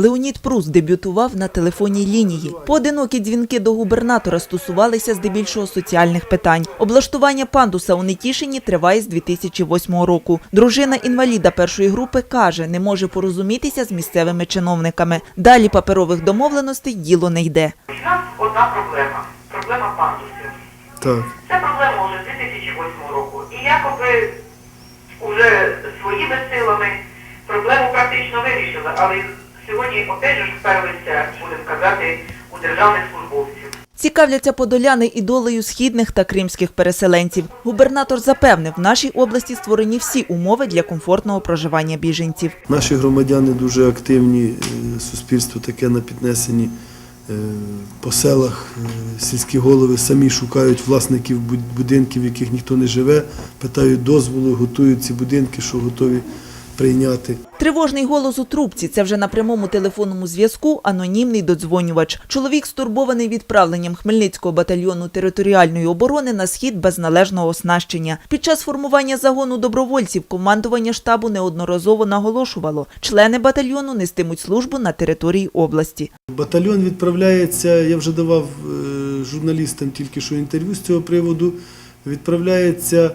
Леонід Прус дебютував на телефонній лінії. Поодинокі дзвінки до губернатора стосувалися здебільшого соціальних питань. Облаштування пандуса у Нетішині триває з 2008 року. Дружина інваліда першої групи каже, не може порозумітися з місцевими чиновниками. Далі паперових домовленостей діло не йде. У нас одна проблема. Проблема пандусів. Так. Це проблема вже з 2008 року. І якоби вже своїми силами проблему практично вирішили, але сьогодні опять же ж будемо казати, у державних службовців. Цікавляться подоляни і долею східних та кримських переселенців. Губернатор запевнив, в нашій області створені всі умови для комфортного проживання біженців. Наші громадяни дуже активні, е, суспільство таке на піднесенні. Е, По селах е, сільські голови самі шукають власників будинків, в яких ніхто не живе, питають дозволу, готують ці будинки, що готові прийняти. Тривожний голос у трубці – це вже на прямому телефонному зв'язку анонімний додзвонювач. Чоловік стурбований відправленням Хмельницького батальйону територіальної оборони на схід без належного оснащення. Під час формування загону добровольців командування штабу неодноразово наголошувало – члени батальйону нестимуть службу на території області. Батальйон відправляється, я вже давав е, журналістам тільки що інтерв'ю з цього приводу, відправляється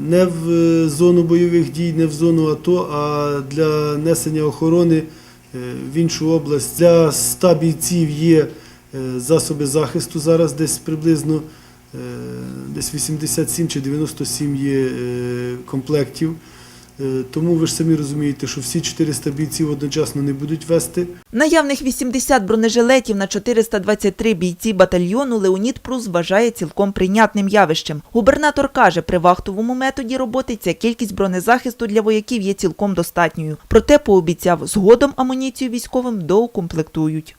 не в е, зону бойових дій, не в зону АТО, а для несення охорони е, в іншу область. Для 100 бійців є е, засоби захисту зараз десь приблизно е, десь 87 чи 97 є е, комплектів. Е, Тому ви ж самі розумієте, що всі 400 бійців одночасно не будуть вести. Наявних 80 бронежилетів на 423 бійці батальйону Леонід Прус вважає цілком прийнятним явищем. Губернатор каже, при вахтовому методі роботи ця кількість бронезахисту для вояків є цілком достатньою. Проте пообіцяв, згодом амуніцію військовим доукомплектують.